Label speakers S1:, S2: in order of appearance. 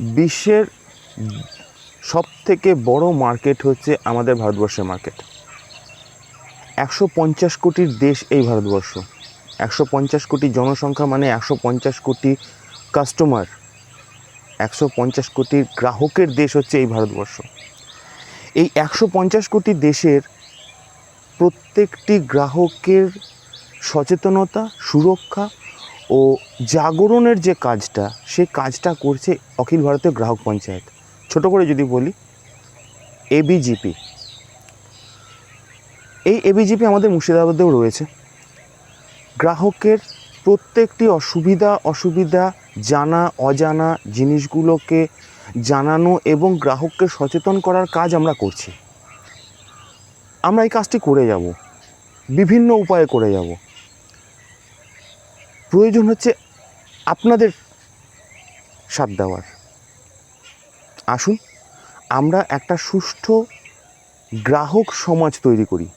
S1: বিশ্বের সব থেকে বড় মার্কেট হচ্ছে আমাদের ভারতবর্ষের মার্কেট। একশো পঞ্চাশ কোটির দেশ এই ভারতবর্ষ। একশো পঞ্চাশ কোটি জনসংখ্যা মানে একশো পঞ্চাশ কোটি কাস্টমার একশো পঞ্চাশ কোটি গ্রাহকের দেশ হচ্ছে এই ভারতবর্ষ। এই একশো পঞ্চাশ কোটি দেশের প্রত্যেকটি গ্রাহকের সচেতনতা, সুরক্ষা ও জাগরণের যে কাজটা, সে কাজটা করছে অখিল ভারতীয় গ্রাহক পঞ্চায়েত। ছোট করে যদি বলি এবিজিপি এই এবিজিপি আমাদের মুর্শিদাবাদেও রয়েছে। গ্রাহকের প্রত্যেকটি অসুবিধা অসুবিধা জানা, অজানা জিনিসগুলোকে জানানো এবং গ্রাহককে সচেতন করার কাজ আমরা করছি। আমরা এই কাজটি করে যাব। বিভিন্ন উপায়ে করে যাব। প্রয়োজন হচ্ছে আপনাদের সাথ দেওয়ার। আসুন আমরা একটা সুষ্ঠু গ্রাহক সমাজ তৈরি করি।